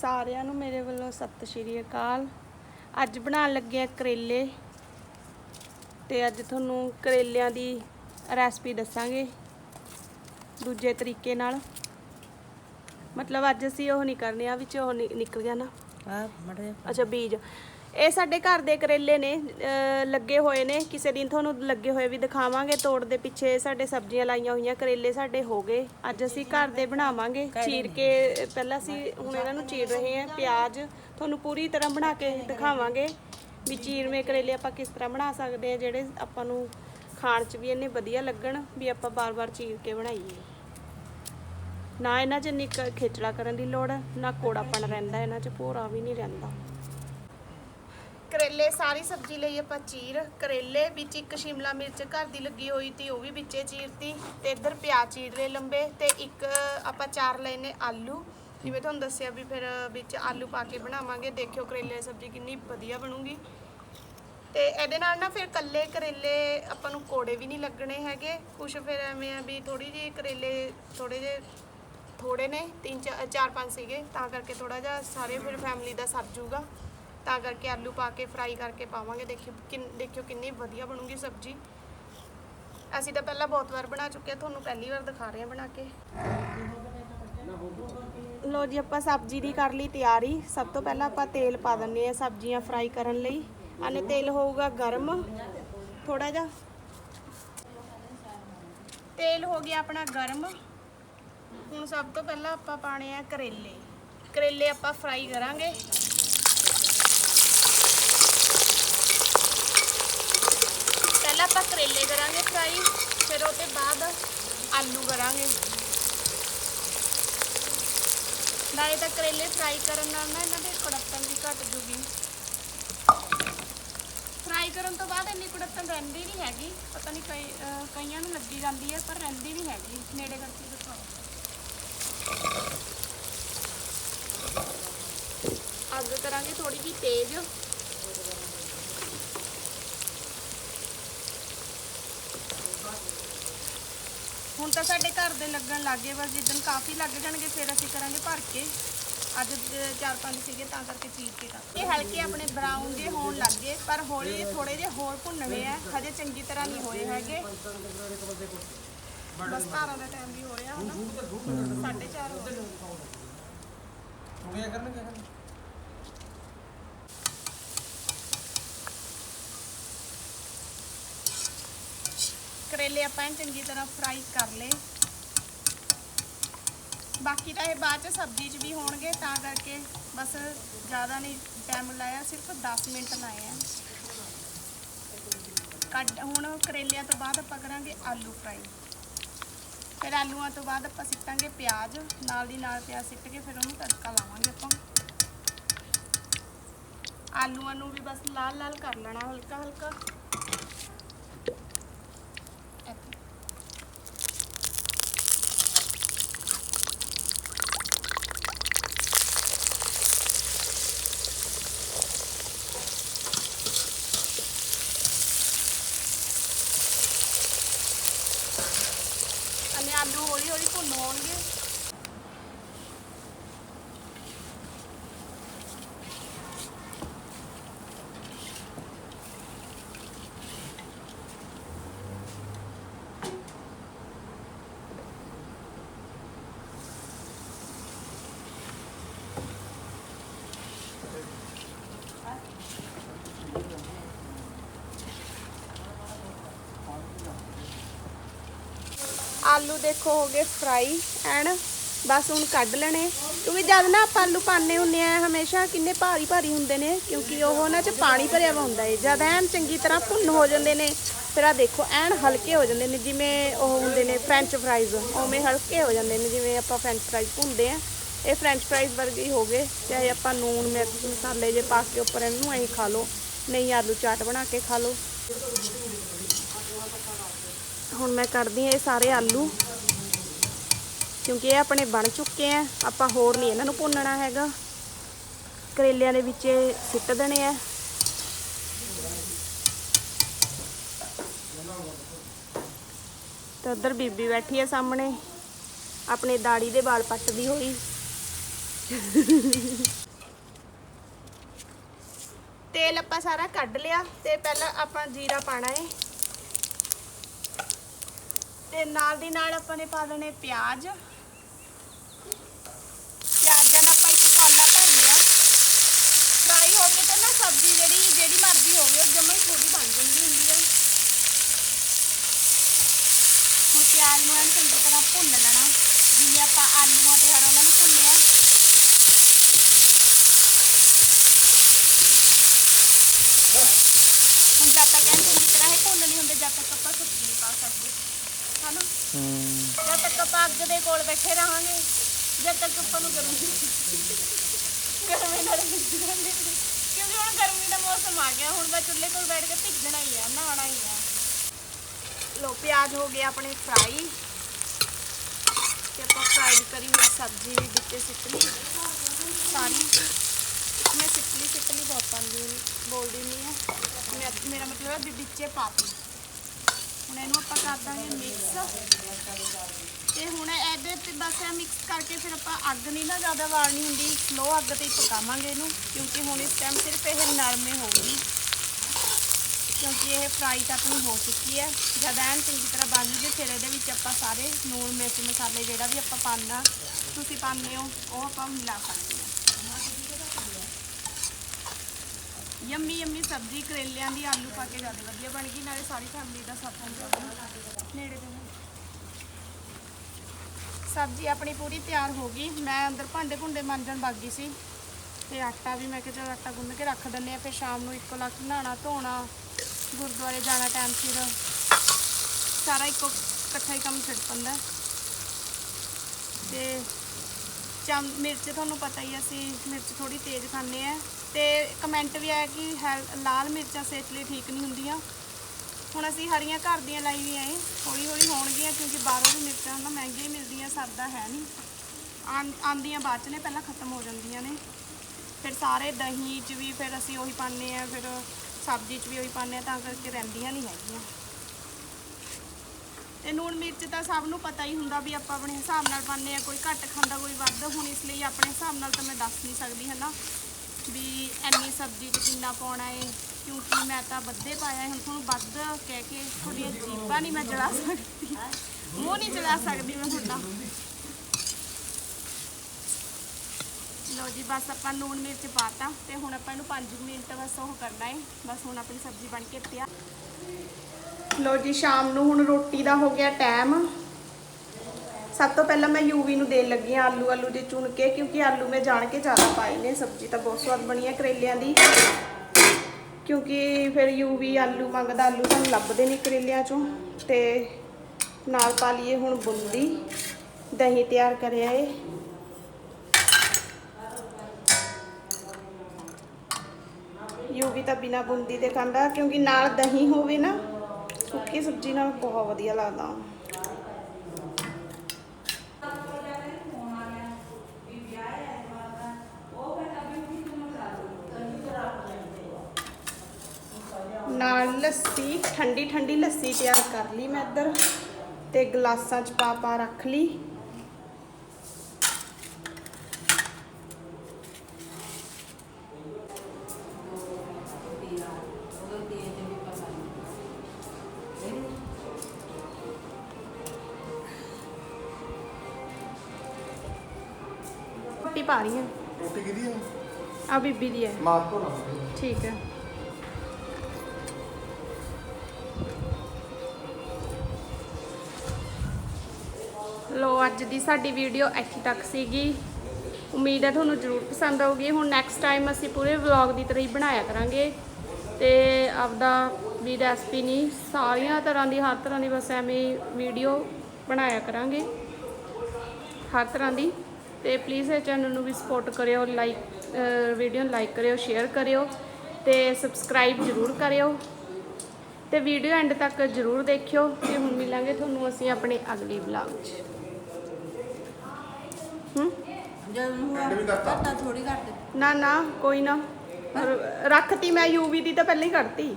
ਸਾਰਿਆਂ ਨੂੰ ਮੇਰੇ ਵੱਲੋਂ ਸਤਿ ਸ਼੍ਰੀ ਅਕਾਲ। ਅੱਜ ਬਣਾਉਣ ਲੱਗੇ ਆ ਕਰੇਲੇ ਤੇ ਅੱਜ ਤੁਹਾਨੂੰ ਕਰੇਲਿਆਂ ਦੀ ਰੈਸਪੀ ਦੱਸਾਂਗੇ ਦੂਜੇ ਤਰੀਕੇ ਨਾਲ। ਮਤਲਬ ਅੱਜ ਅਸੀਂ ਉਹ ਨਹੀਂ ਕਰਨੇ ਆ ਵਿੱਚ ਉਹ ਨਿਕਲ ਗਿਆ ਨਾ। ਆ ਮੜੇ। ਅੱਛਾ ਬੀਜ। ਇਹ ਸਾਡੇ ਘਰ ਦੇ ਕਰੇਲੇ ਨੇ ਲੱਗੇ ਹੋਏ ਨੇ। ਕਿਸੇ ਦਿਨ ਤੁਹਾਨੂੰ ਲੱਗੇ ਹੋਏ ਵੀ ਦਿਖਾਵਾਂਗੇ, ਤੋੜ ਦੇ ਪਿੱਛੇ ਸਾਡੇ ਸਬਜ਼ੀਆਂ ਲਾਈਆਂ ਹੋਈਆਂ, ਕਰੇਲੇ ਸਾਡੇ ਹੋ ਗਏ। ਅੱਜ ਅਸੀਂ ਘਰ ਦੇ ਬਣਾਵਾਂਗੇ। ਚੀਰ ਕੇ, ਪਹਿਲਾਂ ਅਸੀਂ ਹੁਣ ਇਹਨਾਂ ਨੂੰ ਚੀਰ ਰਹੇ ਹਾਂ, ਪਿਆਜ਼ ਤੁਹਾਨੂੰ ਪੂਰੀ ਤਰ੍ਹਾਂ ਬਣਾ ਕੇ ਦਿਖਾਵਾਂਗੇ ਵੀ ਚੀਰਵੇਂ ਕਰੇਲੇ ਆਪਾਂ ਕਿਸ ਤਰ੍ਹਾਂ ਬਣਾ ਸਕਦੇ ਆ ਜਿਹੜੇ ਆਪਾਂ ਨੂੰ ਖਾਣ 'ਚ ਵੀ ਇਹਨੇ ਵਧੀਆ ਲੱਗਣ ਵੀ ਆਪਾਂ ਬਾਰ-ਬਾਰ ਚੀਰ ਕੇ ਬਣਾਈਏ। ਨਾ ਇਹਨਾਂ 'ਚ ਨਿਕ ਖੇਚਲਾ ਕਰਨ ਦੀ ਲੋੜ, ਨਾ ਕੋੜਾਪਣ ਰਹਿੰਦਾ, ਇਹਨਾਂ 'ਚ ਭੋਰਾ ਵੀ ਨਹੀਂ ਰਹਿੰਦਾ। ਕਰੇਲੇ, ਸਾਰੀ ਸਬਜ਼ੀ ਲਈ ਆਪਾਂ ਚੀਰ, ਕਰੇਲੇ ਵਿੱਚ ਇੱਕ ਸ਼ਿਮਲਾ ਮਿਰਚ ਘਰ ਦੀ ਲੱਗੀ ਹੋਈ ਤੀ, ਉਹ ਵੀ ਵਿੱਚੇ ਚੀਰਤੀ ਤੇ ਇੱਧਰ ਪਿਆਜ਼ ਚੀਰ ਲਏ ਲੰਬੇ ਤੇ ਇੱਕ ਆਪਾਂ ਚਾਰ ਲਏ ਨੇ ਆਲੂ। ਜਿਵੇਂ ਤੁਹਾਨੂੰ ਦੱਸਿਆ ਵੀ ਫਿਰ ਵਿੱਚ ਆਲੂ ਪਾ ਕੇ ਬਣਾਵਾਂਗੇ, ਦੇਖਿਓ ਕਰੇਲੇ ਦੀ ਸਬਜ਼ੀ ਕਿੰਨੀ ਵਧੀਆ ਬਣੂਗੀ। ਤੇ ਇਹਦੇ ਨਾਲ ਨਾ ਫਿਰ ਕੱਲੇ ਕਰੇਲੇ ਆਪਾਂ ਨੂੰ ਕੋੜੇ ਵੀ ਨਹੀਂ ਲੱਗਣੇ ਹੈਗੇ। ਕੁਝ ਫਿਰ ਐਵੇਂ ਆ ਵੀ ਥੋੜੀ ਜਿਹੀ ਕਰੇਲੇ ਥੋੜੇ ਜਿਹੇ ਥੋੜੇ ਨੇ, ਤਿੰਨ, ਚਾਰ ਚਾਰ, ਪੰਜ ਸੀਗੇ, ਤਾਂ ਕਰਕੇ ਥੋੜਾ ਜਿਹਾ ਸਾਰੇ ਫਿਰ ਫੈਮਿਲੀ ਦਾ ਸਰ ਜੂਗਾ। ਤਾਂ ਕਰਕੇ ਆਲੂ ਪਾ ਕੇ ਫਰਾਈ ਕਰਕੇ ਪਾਵਾਂਗੇ। ਦੇਖਿਓ ਕਿੰਨ, ਦੇਖਿਓ ਕਿੰਨੀ ਵਧੀਆ ਬਣੂਗੀ ਸਬਜ਼ੀ। ਅਸੀਂ ਤਾਂ ਪਹਿਲਾਂ ਬਹੁਤ ਵਾਰ ਬਣਾ ਚੁੱਕੇ ਹਾਂ ਤੁਹਾਨੂੰ ਪਹਿਲੀ ਵਾਰ ਦਿਖਾ ਰਹੇ ਹਾਂ ਬਣਾ ਕੇ। ਲੋ ਜੀ, ਆਪਾਂ ਸਬਜ਼ੀ ਦੀ ਕਰ ਲਈ ਤਿਆਰੀ। ਸਭ ਤੋਂ ਪਹਿਲਾਂ ਆਪਾਂ ਤੇਲ ਪਾ ਦਿੰਨੇ ਆ ਸਬਜ਼ੀਆਂ ਫਰਾਈ ਕਰਨ ਲਈ। ਆਨੇ ਤੇਲ ਹੋਊਗਾ ਗਰਮ। ਥੋੜਾ ਜਿਹਾ। ਤੇਲ ਹੋ ਗਿਆ ਆਪਣਾ ਗਰਮ। ਹੁਣ ਸਭ ਤੋਂ ਪਹਿਲਾਂ ਆਪਾਂ ਪਾਣੇ ਆ ਕਰੇਲੇ। ਕਰੇਲੇ ਆਪਾਂ ਫਰਾਈ ਕਰਾਂਗੇ ਪਹਿਲਾਂ ਆਪਾਂ ਕਰੇਲੇ ਕਰਾਂਗੇ ਫਰਾਈ ਫਿਰ ਉਹਦੇ ਬਾਅਦ ਆਲੂ ਕਰਾਂਗੇ। ਨਾਲੇ ਤਾਂ ਕਰੇਲੇ ਫਰਾਈ ਕਰਨ ਨਾਲ ਨਾ ਇਹਨਾਂ ਦੇ ਕੁੜੱਤਨ ਵੀ ਘਟ ਜੂਗੀ। ਫਰਾਈ ਕਰਨ ਤੋਂ ਬਾਅਦ ਇੰਨੀ ਕੁੜੱਤਨ ਰਹਿੰਦੀ ਨਹੀਂ ਹੈਗੀ। ਪਤਾ ਨਹੀਂ ਕਈ ਕਈਆਂ ਨੂੰ ਲੱਗੀ ਜਾਂਦੀ ਹੈ, ਪਰ ਰਹਿੰਦੀ ਨਹੀਂ ਹੈਗੀ। ਨੇੜੇ ਕਰਕੇ ਦਿਖਾਓ ਅੱਗ ਕਰਾਂਗੇ ਥੋੜੀ ਜਿਹੀ ਤੇਜ਼। ਹੁਣ ਤਾਂ ਸਾਡੇ ਘਰ ਦੇ ਲੱਗਣ ਲੱਗੇ ਬਸ ਜਿੱਦਣ ਕਾਫੀ ਲੱਗ ਜਾਣਗੇ, ਫਿਰ ਅਸੀਂ ਕਰਾਂਗੇ ਭਰ ਕੇ। ਅੱਜ ਚਾਰ ਪੰਜ ਸੀਗੇ, ਤਾਂ ਕਰਕੇ ਚੀਰ ਕੇ ਕਰ ਇਹ ਹਲਕੇ ਆਪਣੇ ਬਰਾਊਨ ਜੇ ਹੋਣ ਲੱਗੇ ਪਰ ਹੌਲੀ ਥੋੜੇ ਜੇ ਹੋਰ ਭੁੰਨਣੇ ਆ। ਹਜੇ ਚੰਗੀ ਤਰ੍ਹਾਂ ਨਹੀਂ ਹੋਏ ਹੈਗੇ। ਬਸ ਧਾਰਾਂ ਦਾ ਟਾਈਮ ਵੀ ਹੋ ਰਿਹਾ ਹੁਣ ਸਾਢੇ ਚਾਰ ਹੋ ਗਏ। ਕਰੇਲੇ ਆਪਾਂ ਐਨ ਚੰਗੀ ਤਰ੍ਹਾਂ ਫਰਾਈ ਕਰ ਲਏ। ਬਾਕੀ ਤਾਂ ਇਹ ਬਾਅਦ ਚ ਸਬਜ਼ੀ 'ਚ ਵੀ ਹੋਣਗੇ, ਤਾਂ ਕਰਕੇ ਬਸ ਜ਼ਿਆਦਾ ਨਹੀਂ ਟਾਈਮ ਲਾਇਆ, ਸਿਰਫ 10 ਮਿੰਟ ਲਾਏ ਆ। ਕੱਢ, ਹੁਣ ਕਰੇਲਿਆਂ ਤੋਂ ਬਾਅਦ ਆਪਾਂ ਕਰਾਂਗੇ ਆਲੂ ਫਰਾਈ ਫਿਰ ਆਲੂਆਂ ਤੋਂ ਬਾਅਦ ਆਪਾਂ ਸਿੱਟਾਂਗੇ ਪਿਆਜ਼, ਨਾਲ ਦੀ ਨਾਲ ਪਿਆਜ਼ ਸਿੱਟ ਕੇ ਫਿਰ ਉਹਨੂੰ ਤੜਕਾ ਲਾਵਾਂਗੇ ਆਪਾਂ। ਆਲੂਆਂ ਨੂੰ ਵੀ ਬਸ ਲਾਲ ਲਾਲ ਕਰ ਲੈਣਾ ਹਲਕਾ ਹਲਕਾ ਆਲੂ ਹੌਲੀ ਹੌਲੀ ਭੁੰਨ ਹੋਣਗੇ ਆਲੂ ਦੇਖੋ ਹੋ ਗਏ ਫਰਾਈ ਐਨ ਬਸ ਹੁਣ ਕੱਢ ਲੈਣੇ। ਕਿਉਂਕਿ ਜਦ ਨਾ ਆਪਾਂ ਆਲੂ ਪਾਣੇ ਹੁੰਨੇ ਆ, ਹਮੇਸ਼ਾ ਕਿੰਨੇ ਭਾਰੀ ਭਾਰੀ ਹੁੰਦੇ ਨੇ, ਕਿਉਂਕਿ ਉਹ ਉਹਨਾਂ 'ਚ ਪਾਣੀ ਭਰਿਆ ਵਾ ਹੁੰਦਾ ਏ। ਜਦ ਐਨ ਚੰਗੀ ਤਰ੍ਹਾਂ ਭੁੰਨ ਹੋ ਜਾਂਦੇ ਨੇ, ਫਿਰ ਆ ਦੇਖੋ, ਐਨ ਹਲਕੇ ਹੋ ਜਾਂਦੇ ਨੇ, ਜਿਵੇਂ ਉਹ ਹੁੰਦੇ ਨੇ ਫ੍ਰੈਂਚ ਫਰਾਈਜ਼ ਉਵੇਂ ਹਲਕੇ ਹੋ ਜਾਂਦੇ ਨੇ, ਜਿਵੇਂ ਆਪਾਂ ਫ੍ਰੈਂਚ ਫਰਾਈਜ਼ ਭੁੰਨਦੇ ਆ। ਇਹ ਫ੍ਰੈਂਚ ਫਰਾਈਜ਼ ਵਰਗੇ ਹੋ ਗਏ, ਚਾਹੇ ਆਪਾਂ ਨੂਨ ਮਿਰਚ ਮਸਾਲੇ ਜੇ ਪਾ ਕੇ ਉੱਪਰ ਇਹਨੂੰ ਐਂ ਖਾ ਲਓ, ਨਹੀਂ ਆਲੂ ਚਾਟ ਬਣਾ ਕੇ ਖਾ ਲਓ। ਹੁਣ ਮੈਂ ਕੱਢਦੀ ਹਾਂ ਇਹ ਸਾਰੇ ਆਲੂ। ਕਿਉਂਕਿ ਇਹ ਆਪਣੇ ਬਣ ਚੁੱਕੇ ਆ। ਆਪਾਂ ਹੋਰ ਨਹੀਂ ਇਹਨਾਂ ਨੂੰ ਭੁੰਨਣਾ ਹੈਗਾ। ਕਰੇਲਿਆਂ ਦੇ ਵਿੱਚ ਇਹ ਸਿੱਟ ਦੇਣੇ ਆ। ਤੇ ਉਧਰ ਬੀਬੀ ਬੈਠੀ ਆ ਸਾਹਮਣੇ। ਆਪਣੇ ਦਾੜੀ ਦੇ ਵਾਲ ਪੱਟਦੀ ਹੋਈ। ਤੇਲ ਆਪਾਂ ਸਾਰਾ ਕੱਢ ਲਿਆ ਤੇ ਪਹਿਲਾਂ ਆਪਾਂ ਜੀਰਾ ਪਾਣਾ ਏ। ਤੇ ਨਾਲ ਦੀ ਨਾਲ ਆਪਾਂ ਨੇ ਪਾ ਦੇਣੇ ਪਿਆਜ਼ ਦਾ ਆਪਾਂ ਇੱਕ ਕੋਲਾ ਭਰ ਲਿਆ ਫਰਾਈ ਹੋ ਗਈ ਤਾਂ ਨਾ ਸਬਜ਼ੀ ਜਿਹੜੀ ਜਿਹੜੀ ਮਰਜ਼ੀ ਹੋਵੇ ਜਮਾ ਹੀ ਥੋੜੀ ਬਣ ਜਾਂਦੀ ਹੁੰਦੀ ਆ ਹੁਣ ਪਿਆਜ਼ ਨੂੰ ਐਨ ਚੰਗੀ ਤਰ੍ਹਾਂ ਭੁੰਨ ਲੈਣਾ। ਜਿਵੇਂ ਆਪਾਂ ਆਲੂਆਂ ਤੇ ਹਰਾਂ ਨੂੰ ਭੁੰਨਿਆ ਹੁਣ ਜਦ ਤੱਕ ਐਨ ਚੰਗੀ ਤਰ੍ਹਾਂ ਇਹ ਭੁੰਨ ਨਹੀਂ ਹੁੰਦੇ ਜਦ ਤੱਕ ਆਪਾਂ ਸਬਜ਼ੀ ਨਹੀਂ ਪਾ ਸਕਦੇ। ਹਨਾ? ਜਦ ਤੱਕ ਆਪਾਂ ਅੱਗ ਦੇ ਕੋਲ ਬੈਠੇ ਰਹਾਂਗੇ ਜਦ ਤੱਕ ਆਪਾਂ ਨੂੰ ਗਰਮੀ ਗਰਮੀ ਨਾਲ ਭਿੱਜਣਗੇ ਕਿਉਂਕਿ ਹੁਣ ਗਰਮੀ ਦਾ ਮੌਸਮ ਆ ਗਿਆ ਹੁਣ ਮੈਂ ਚੁੱਲ੍ਹੇ ਕੋਲ ਬੈਠ ਕੇ ਭਿੱਜਣਾ ਹੀ ਆ ਨਹਾਉਣਾ ਹੀ ਆ। ਲੋ ਪਿਆਜ਼ ਹੋ ਗਏ ਆਪਣੇ ਫਰਾਈ ਤੇ ਆਪਾਂ ਫਰਾਈ ਕਰੀ ਹੋਈ ਸਬਜ਼ੀ ਵੀ ਵਿੱਚੇ ਸਿੱਟ ਲਈ ਸਾਰੀ। ਮੈਂ ਸਿੱਟਲੀ ਸਿੱਟਲੀ ਬਹੁਤ ਪਾਉਂਦੀ ਹਾਂ, ਬੋਲਦੀ ਨਹੀਂ ਆ। ਮੈਂ ਮੇਰਾ ਮਤਲਬ ਹੈ ਵੀ ਵਿੱਚੇ ਪਾਤੀ ਹੁਣ ਇਹਨੂੰ ਆਪਾਂ ਕਰ ਦਾਂਗੇ ਮਿਕਸ ਤੇ ਹੁਣ ਇਹਦੇ ਤੇ ਬਸ ਇਹ ਮਿਕਸ ਕਰਕੇ ਫਿਰ ਆਪਾਂ ਅੱਗ ਨਹੀਂ ਨਾ ਜ਼ਿਆਦਾ ਵਾਰਨੀ ਹੁੰਦੀ। ਸਲੋ ਅੱਗ ਤੇ ਹੀ ਪਕਾਵਾਂਗੇ ਇਹਨੂੰ, ਕਿਉਂਕਿ ਹੁਣ ਇਸ ਟਾਈਮ ਸਿਰਫ ਇਹ ਨਰਮੇ ਹੋਊਗੀ ਕਿਉਂਕਿ ਇਹ ਫਰਾਈ ਤਾਂ ਆਪਣੀ ਹੋ ਚੁੱਕੀ ਹੈ। ਜਦ ਐਨ ਚੰਗੀ ਤਰ੍ਹਾਂ ਬਣ ਜੂਗੀ, ਫਿਰ ਇਹਦੇ ਵਿੱਚ ਆਪਾਂ ਸਾਰੇ ਨੂਣ ਮਿਰਚ, ਮਸਾਲੇ ਜਿਹੜਾ ਵੀ ਆਪਾਂ ਪਾਉਣਾ, ਤੁਸੀਂ ਪਾਉਂਦੇ ਹੋ, ਉਹ ਆਪਾਂ ਮਿਲਾ ਸਕਦੇ ਹਾਂ। ਯੰਮੀ ਯੰਮੀ ਸਬਜ਼ੀ, ਕਰੇਲਿਆਂ ਦੀ ਆਲੂ ਪਾ ਕੇ ਜ਼ਿਆਦਾ ਵਧੀਆ ਬਣ ਗਈ, ਨਾਲੇ ਸਾਰੀ ਫੈਮਿਲੀ ਦਾ ਸਾਥ ਜਾਊਗਾ ਨੇੜੇ ਦੇ ਸਬਜ਼ੀ ਆਪਣੀ ਪੂਰੀ ਤਿਆਰ ਹੋ ਗਈ। ਮੈਂ ਅੰਦਰ ਭਾਂਡੇ ਭੁੰਡੇ ਮਾਂਜਣ ਲੱਗ ਗਈ ਸੀ। ਤੇ ਆਟਾ ਵੀ ਮੈਂ ਕਿਹਾ ਚਲ ਆਟਾ ਗੁੰਨ ਕੇ ਰੱਖ ਦਿੰਨੇ ਆ ਫਿਰ ਸ਼ਾਮ ਨੂੰ ਇੱਕੋ ਲੱਖ ਨਹਾਉਣਾ, ਧੋਣਾ, ਗੁਰਦੁਆਰੇ ਜਾਣਾ ਟਾਈਮ ਸਿਰ। ਸਾਰਾ ਇੱਕੋ ਇਕੱਠਾ ਹੀ ਕੰਮ ਛੱਡ ਪੈਂਦਾ। ਤੇ ਚਮ, ਮਿਰਚ ਤੁਹਾਨੂੰ ਪਤਾ ਹੀ ਅਸੀਂ ਮਿਰਚ ਥੋੜੀ ਤੇਜ਼ ਖਾਂਦੇ ਆ ਤੇ ਕਮੈਂਟ ਵੀ ਆਇਆ ਕਿ ਹੈਲ- ਲਾਲ ਮਿਰਚਾਂ ਸਿਹਤ ਲਈ ਠੀਕ ਨਹੀਂ ਹੁੰਦੀਆਂ। ਹੁਣ ਅਸੀਂ ਹਰੀਆਂ ਘਰ ਦੀਆਂ ਲਾਈ ਵੀ ਏ ਹੌਲੀ ਹੌਲੀ ਹੋਣਗੀਆਂ ਕਿਉਂਕਿ ਬਾਹਰੋਂ ਵੀ ਮਿਰਚਾਂ ਨਾ ਮਹਿੰਗੀਆਂ ਮਿਲਦੀਆਂ ਸਰਦਾ ਹੈ ਨਹੀਂ। ਆਂ- ਆਉਂਦੀਆਂ ਬਾਅਦ ਚ ਨੇ, ਪਹਿਲਾਂ ਖਤਮ ਹੋ ਜਾਂਦੀਆਂ ਨੇ। ਫਿਰ ਸਾਰੇ ਦਹੀਂ 'ਚ ਵੀ ਫਿਰ ਅਸੀਂ ਉਹੀ ਪਾਉਂਦੇ ਆ ਫਿਰ ਸਬਜ਼ੀ 'ਚ ਵੀ ਉਹੀ ਪਾਉਂਦੇ ਆ ਤਾਂ ਕਰਕੇ ਰਹਿੰਦੀਆਂ ਨਹੀਂ ਹੈਗੀਆਂ। ਤੇ ਨੂਣ ਮਿਰਚ ਤਾਂ ਸਭ ਨੂੰ ਪਤਾ ਹੀ ਹੁੰਦਾ ਵੀ ਆਪਾਂ ਆਪਣੇ ਹਿਸਾਬ ਨਾਲ ਪਾਉਂਦੇ ਆ ਕੋਈ ਘੱਟ ਖਾਂਦਾ, ਕੋਈ ਵੱਧ। ਹੁਣ ਇਸ ਲਈ ਆਪਣੇ ਹਿਸਾਬ ਨਾਲ ਤਾਂ ਮੈਂ ਦੱਸ ਨਹੀਂ ਸਕਦੀ ਹੈ ਨਾ ਵੀ ਇੰਨੀ ਸਬਜ਼ੀ 'ਚ ਕਿੰਨਾ ਪਾਉਣਾ ਏ। ਕਿਉਂਕਿ ਮੈਂ ਤਾਂ ਵੱਧੇ ਪਾਇਆ ਹੁਣ ਤੁਹਾਨੂੰ ਵੱਧ ਕਹਿ ਕੇ ਤੁਹਾਡੀਆਂ ਜੀਭਾਂ ਨਹੀਂ ਮੈਂ ਜਲਾ ਸਕਦੀ। ਮੂੰਹ ਨਹੀਂ ਜਲਾ ਸਕਦੀ ਮੈਂ ਤੁਹਾਡਾ। ਲਓ ਜੀ, ਬਸ ਆਪਾਂ ਲੂਣ ਮਿਰਚ ਪਾਤਾ ਤੇ ਹੁਣ ਆਪਾਂ ਇਹਨੂੰ 5 ਮਿੰਟ ਬਸ ਉਹ ਕਰਨਾ ਹੈ ਬਸ ਹੁਣ ਆਪਣੀ ਸਬਜ਼ੀ ਬਣ ਕੇ ਤਿਆਰ। ਲਓ ਜੀ, ਸ਼ਾਮ ਨੂੰ ਹੁਣ ਰੋਟੀ ਦਾ ਹੋ ਗਿਆ ਟਾਈਮ। ਸਭ ਤੋਂ ਪਹਿਲਾਂ ਮੈਂ ਯੂਵੀ ਨੂੰ ਦੇਣ ਲੱਗੀ ਹਾਂ ਆਲੂ ਆਲੂ ਦੇ ਚੁਣ ਕੇ, ਕਿਉਂਕਿ ਆਲੂ ਮੈਂ ਜਾਣ ਕੇ ਜ਼ਿਆਦਾ ਪਾਏ ਨੇ। ਸਬਜ਼ੀ ਤਾਂ ਬਹੁਤ ਸਵਾਦ ਬਣੀ ਹੈ ਕਰੇਲਿਆਂ ਦੀ। ਕਿਉਂਕਿ ਫਿਰ ਯੂਵੀ ਆਲੂ ਮੰਗਦਾ, ਆਲੂ ਸਾਨੂੰ ਲੱਭਦੇ ਨਹੀਂ ਕਰੇਲਿਆਂ ਚੋਂ ਤੇ ਨਾਲ ਪਾ ਲਈਏ ਹੁਣ ਬੁੰਦੀ। ਦਹੀਂ ਤਿਆਰ ਕਰਿਆ ਏ। ਯੂਵੀ ਤਾਂ ਬਿਨਾ ਬੁੰਦੀ ਦੇ ਖਾਂਦਾ, ਕਿਉਂਕਿ ਨਾਲ ਦਹੀਂ ਹੋਵੇ ਨਾ, ਸੁੱਕੀ ਸਬਜ਼ੀ ਨਾਲ ਬਹੁਤ ਵਧੀਆ ਲੱਗਦਾ ਨਾਲ ਲੱਸੀ ਠੰਡੀ ਠੰਡੀ ਲੱਸੀ ਤਿਆਰ ਕਰ ਲਈ ਮੈਂ ਇੱਧਰ ਤੇ ਗਲਾਸਾਂ ਚ ਪਾ ਪਾ ਰੱਖ ਲਈ। ਰੋਟੀ ਪਾ ਰਹੀ ਹਾਂ। ਰੋਟੀ ਕਿਹਦੀ ਆ? ਆ ਬੀਬੀ ਦੀ ਹੈ। ਮਾਰ ਤੋਂ ਨਾ ਠੀਕ ਹੈ। ਅੱਜ ਦੀ ਸਾਡੀ ਵੀਡੀਓ ਇੱਥੇ ਤੱਕ ਸੀਗੀ। ਉਮੀਦ ਹੈ ਤੁਹਾਨੂੰ ਜ਼ਰੂਰ ਪਸੰਦ ਆਊਗੀ। ਹੁਣ ਨੈਕਸਟ ਟਾਈਮ ਅਸੀਂ ਪੂਰੇ ਵਲੌਗ ਦੀ ਤਰ੍ਹਾਂ ਹੀ ਬਣਾਇਆ ਕਰਾਂਗੇ। ਤੇ ਆਪਦਾ ਵੀ ਰੈਸਪੀ ਨਹੀਂ ਸਾਰੀਆਂ ਤਰ੍ਹਾਂ ਦੀ, ਹਰ ਤਰ੍ਹਾਂ ਦੀ ਬਸ ਐਵੇਂ ਵੀਡੀਓ ਬਣਾਇਆ ਕਰਾਂਗੇ। ਹਰ ਤਰ੍ਹਾਂ ਦੀ। ਤੇ ਪਲੀਜ਼ ਇਹ ਚੈਨਲ ਨੂੰ ਵੀ ਸਪੋਰਟ ਕਰਿਓ ਲਾਈਕ ਵੀਡੀਓ ਨੂੰ ਲਾਈਕ ਕਰਿਓ ਸ਼ੇਅਰ ਕਰਿਓ ਤੇ ਸਬਸਕ੍ਰਾਈਬ ਜ਼ਰੂਰ ਕਰਿਓ। ਤੇ ਵੀਡੀਓ ਐਂਡ ਤੱਕ ਜ਼ਰੂਰ ਦੇਖਿਓ। ਤੇ ਹੁਣ ਮਿਲਾਂਗੇ ਤੁਹਾਨੂੰ ਅਸੀਂ ਆਪਣੇ ਅਗਲੀ ਵਲੌਗ 'ਚ ਹੂੰ ਜਦੋਂ ਐਂਡ ਵੀ ਕਰਤਾ। ਘੱਟਾ ਥੋੜੀ ਘੱਟ। ਨਾ ਨਾ ਕੋਈ ਨਾ। ਰੱਖਤੀ ਮੈਂ ਯੂਵੀ ਦੀ ਤਾਂ ਪਹਿਲਾਂ ਹੀ ਕੱਢਤੀ